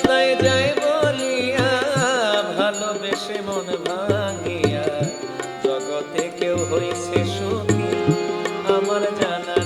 কোথায় যায় বলিয়া ভালোবেসে মন ভাঙিয়া জগতে কেউ হয়েছে সুখী আমার জানা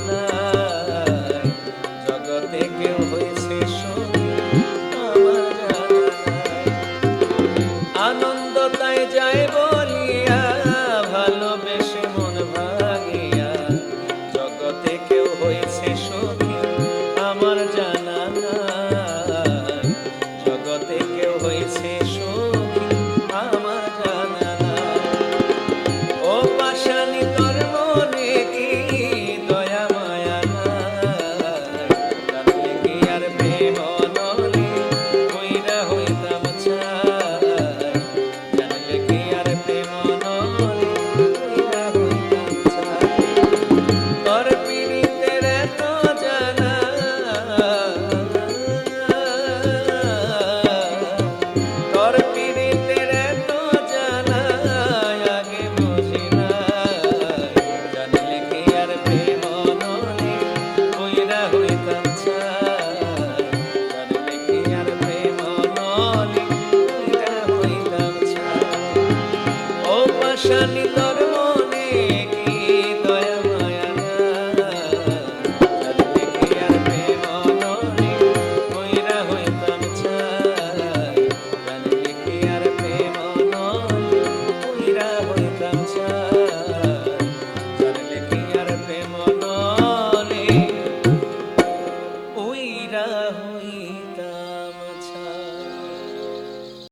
i Janita.